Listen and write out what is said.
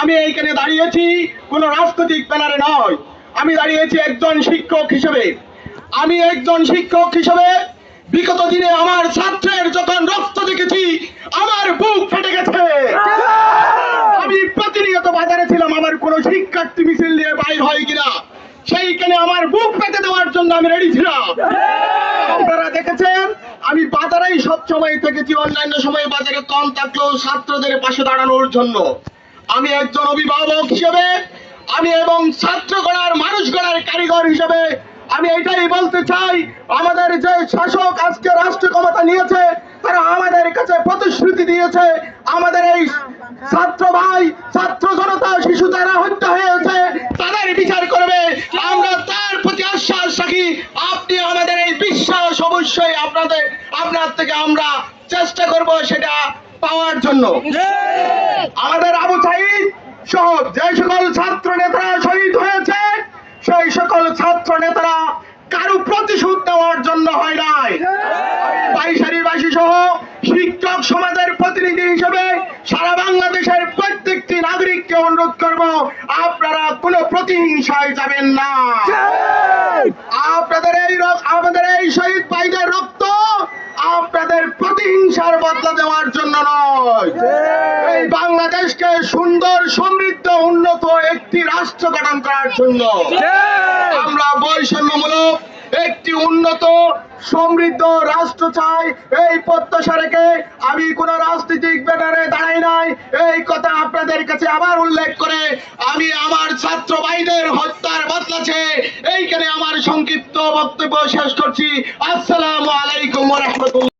আমি এইখানে দাঁড়িয়েছি, কোন রাজনৈতিক ব্যানারে নয়। আমি দাঁড়িয়েছি একজন শিক্ষক হিসেবে। আমি একজন শিক্ষক হিসেবে বিগত দিনে আমার ছাত্রের যখন রক্ত দেখেছি, আমার বুক ফেটে গেছে। আমি প্রতিনিয়ত বাজারে ছিলাম, আমার কোন শিক্ষার্থী মিছিল নিয়ে বাইর হয় কিনা, সেইখানে আমার বুক পেতে দেওয়ার জন্য আমি রেডি ছিলাম। দেখেছেন? আমি বাজারেই সব সময় থেকেছি, অন্যান্য সময়ে বাজারে কম থাকলেও ছাত্রদের পাশে দাঁড়ানোর জন্য। আমি একজন অভিভাবক হিসেবে, আমি এবং ছাত্র গড়ার, মানুষ গড়ার কারিগর হিসেবে আমি এটাই বলতে চাই, আমাদের যে শাসক আজকে রাষ্ট্র ক্ষমতা নিয়েছে, তারা আমাদের কাছে প্রতিশ্রুতি দিয়েছে, আমাদের এই ছাত্র ভাই, ছাত্র জনতা, শিশু যারা হত্যা হয়েছে তাদের বিচার করবে আমরা তার প্রতি আশ্বাস রাখি আপনি আমাদের এই বিশ্বাস অবশ্যই আপনাদের, আপনার থেকে আমরা চেষ্টা করব সেটা পাওয়ার জন্য। আমাদের আবু সাইদ সহ যে সকল ছাত্র নেতারা শহীদ হয়েছে, সেই সকল ছাত্র নেতারা কারও প্রতিশোধ নেওয়ার জন্য হয় নাই। বাইশারিবাসী সহ শিক্ষক সমাজের প্রতিনিধি হিসেবে সারা বাংলাদেশের প্রত্যেকটি নাগরিককে অনুরোধ করব, আপনারা কোনো প্রতিহিংসায় যাবেন না। আপনাদের এই রক- আমাদের প্রতিহিংসার বদলা দেওয়ার জন্য নয়। এই বাংলাদেশকে সুন্দর সমৃদ্ধ উন্নত একটি রাষ্ট্র গঠন করার জন্য আমরা বৈষম্যমূলক একটি উন্নত সমৃদ্ধ রাষ্ট্র চাই। এই প্রত্যাশা রেখে আমি কোন রাজনৈতিক ব্যানারে দাঁড়াই নাই। এই কথা আপনাদের কাছে আবার উল্লেখ করে আমি আমার ছাত্র ভাইদের হত্যার বদলাছে এইখানে আমার সংক্ষিপ্ত বক্তব্য শেষ করছি। আসসালামু আলাইকুম রহমতুল্লাহ।